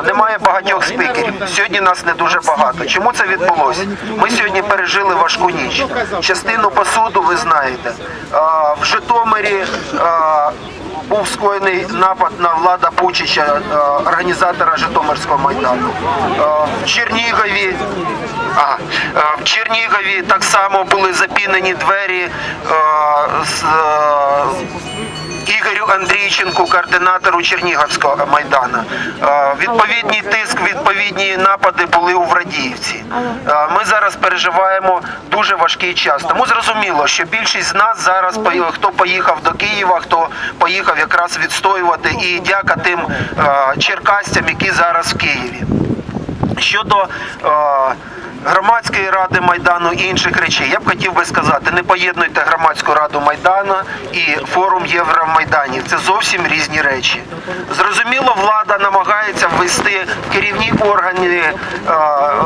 Немає багатьох спікерів. Сьогодні нас не дуже багато. Чому це відбулося? Ми сьогодні пережили важку ніч. Частину посуду ви знаєте. В Житомирі був скоєний напад на влада Пучича, організатора Житомирського майдану. В Чернігові. А, в Чернігові так само були запінені двері з. Ігорю Андрійченку, координатору Чернігівського майдану. Е, Відповідний тиск, відповідні напади були у Врадіївці. Е, Ми зараз переживаємо дуже важкий час. Тому зрозуміло, що більшість з нас зараз хто поїхав до Києва, хто поїхав якраз відстоювати і дяка тим е, черкастям, які зараз в Києві. Щодо громадської ради майдану і інших речей, я б хотів би сказати, не поєднуйте громадську раду майдану і форум Євромайданів. Це зовсім різні речі. Зрозуміло, влада намагається ввести керівні органи е,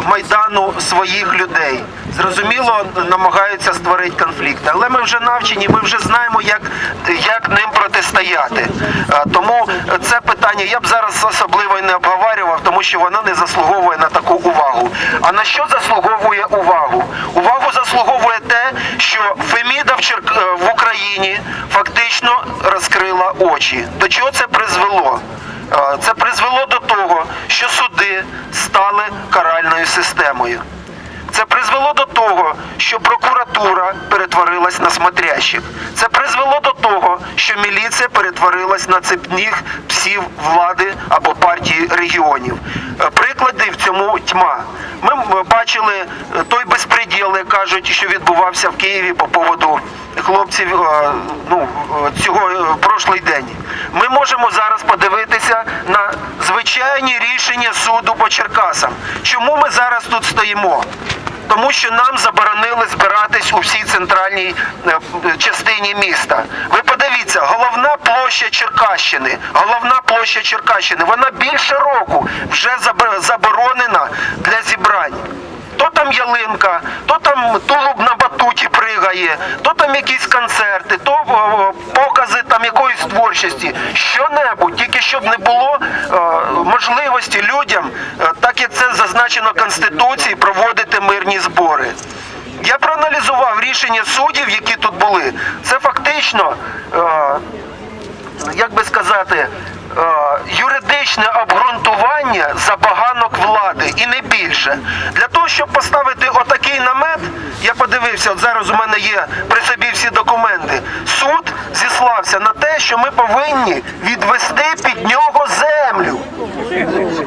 майдану своїх людей. Зрозуміло, намагаються створити конфлікти, але ми вже навчені, ми вже знаємо, як, як ним протистояти. Е, Тому це питання я б зараз особливо не обговорював, тому що воно не заслуговує на таку увагу. А на що заслуговує увагу? Увагу заслуговує те, що Феміда в, Черк... е, в Україні фактично розкрила очі. До чого це призвело? Е, Це призвело до того, що суди стали каральною системою. Це призвело до того, що прокуратура перетворилась на смотрящих. Це призвело до того, що міліція перетворилась на цепних псів влади або партії регіонів. Е, Приклади в цьому тьма. Ми бачили е, той безпреділ, як кажуть, що відбувався в Києві по поводу хлопців е, ну, цього прошлий день. Ми можемо зараз подивитися на звичайні рішення суду по Черкасам. Чому ми зараз тут стоїмо? Тому що нам заборонили збиратись у всій центральній е, частині міста. Ви подивіться, головна площа Черкащини, головна площа Черкащини, вона більше року вже заборонена для зібрань. То там ялинка, то там тулуб на батуті пригає, то там якісь концерти, то покази там якоїсь творчості. Що-небудь, тільки щоб не було е, можливості людям, е, так як це зазначено Конституції, проводити мирні збори. Я проаналізував рішення суддів, які тут були. Це фактично. Е, як би сказати, юридичне обґрунтування забаганок влади і не більше. Для щоб поставити отакий намет, я подивився, от зараз у мене є при собі всі документи. Суд зіслався на те, що ми повинні відвести під нього землю.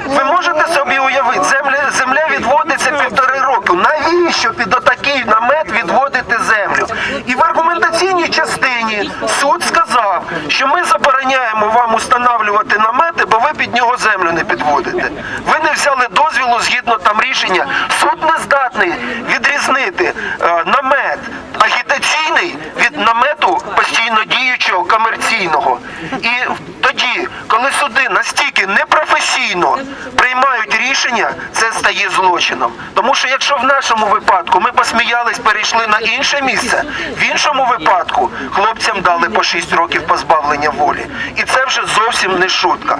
Ви можете собі уявити, земля, земля відводиться півтори року. Навіщо під отакий намет відводити землю? І в аргументаційній частині суд сказав, що ми забороняємо вам установлювати намети, бо ви під нього землю не. Ви не взяли дозвілу згідно там рішення. Суд не здатний відрізнити е, намет агітаційний від намету постійно діючого комерційного. І тоді, коли суди настільки непрофесійно приймають рішення, це стає злочином. Тому що якщо в нашому випадку ми посміялись, перейшли на інше місце, в іншому випадку хлопцям дали по 6 років позбавлення волі. І це вже зовсім не шутка.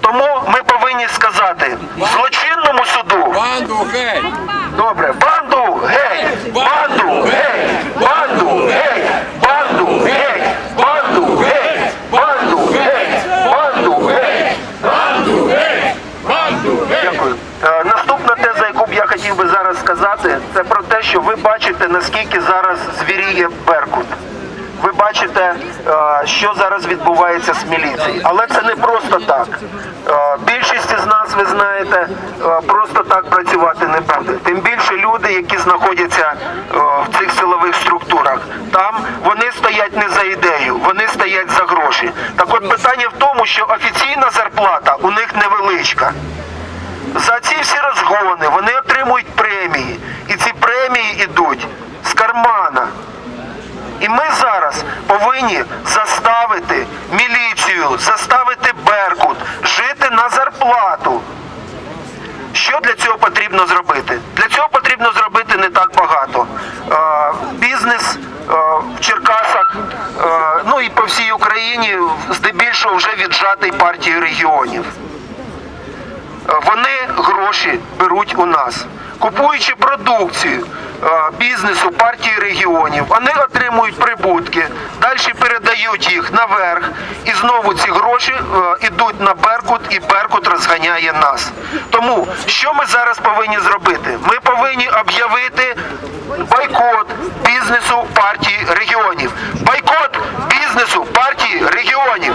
Тому ми повинні сказати злочинному суду. Банду геть! Добре, банду геть! Банду геть! Банду геть! Банду геть! Банду геть! Банду геть! Банду геть! Банду геть! Банду геть! Дякую. Е, Наступна теза, яку б я хотів би зараз сказати, це про те, що ви бачите, наскільки зараз звіріє Беркут. Ви бачите, е, що зараз відбувається з міліцією. Але це не просто так. Е, Більшість із нас, ви знаєте, е, просто так працювати не буде. Тим більше люди, які знаходяться в цих силових структурах, там вони стоять не за ідею, вони стоять за гроші. Так от питання в тому, що офіційна зарплата у них невеличка. За ці всі розгони вони отримують премії. І ці премії йдуть з кармана. І ми зараз повинні заставити міліцію, заставити Беркут жити на зарплату. Що для цього потрібно зробити? Для цього потрібно зробити не так багато. Е, бізнес е, в Черкасах, е, ну і по всій Україні, здебільшого вже віджатий партією регіонів. Вони гроші беруть у нас, купуючи продукцію бізнесу партії регіонів, вони отримують прибутки, далі передають їх наверх, і знову ці гроші е, йдуть на Беркут, і Беркут розганяє нас. Тому що ми зараз повинні зробити? Ми повинні об'явити бойкот бізнесу партії регіонів. Бойкот бізнесу партії регіонів.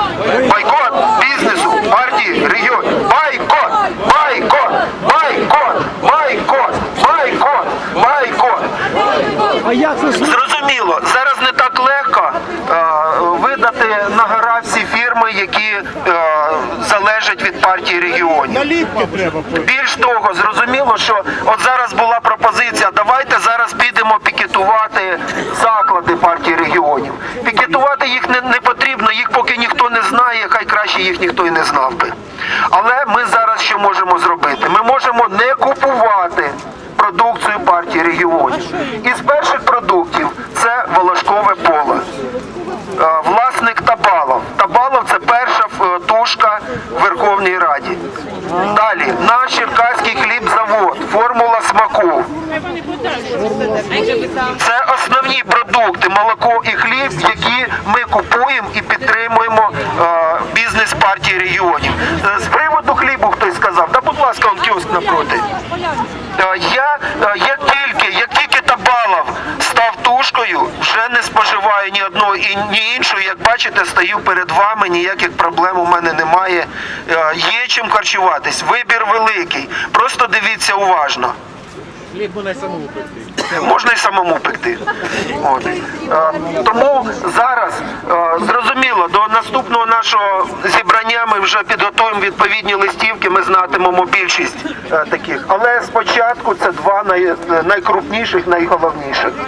Бойкот бізнесу партії регіонів. Бойкот! Бойкот! Бойкот! Бойкот! Бойкот! Бойкот! А як зна- Зрозуміло, зараз не так легко е, видати на гора всі фірми, які е, залежать від партії регіонів. Більш того, зрозуміло, що от зараз була пропозиція, давайте зараз підемо пікетувати заклади партії регіонів. Пікетувати їх не, не потрібно, їх поки ніхто не знає, хай краще їх ніхто і не знав би. Але ми зараз що можемо зробити? Ми можемо не купувати продукцію партії регіонів. Із перших продуктів це волошкове поле. Е, Власник Табалов. Табалов це перша е, в Верховній Раді. Далі наш Черкаський хлібзавод, формула смаку. Це основні продукти, молоко і хліб, які ми купуємо і підтримуємо е, бізнес партії регіонів. Е, З приводу хлібу хтось сказав, да будь ласка, он кіоск напроти. Е, Я як став вже не споживаю ні одного і ні іншого. Як бачите, стою перед вами, ніяких проблем у мене немає. Е, Є чим харчуватись. Вибір великий. Просто дивіться уважно. Можна й самому пекти. От. Е, тому зараз е, зрозуміло, до наступного нашого зібрання ми вже підготуємо відповідні листівки, ми знатимемо більшість таких. Але спочатку це два най, найкрупніших, найголовніших.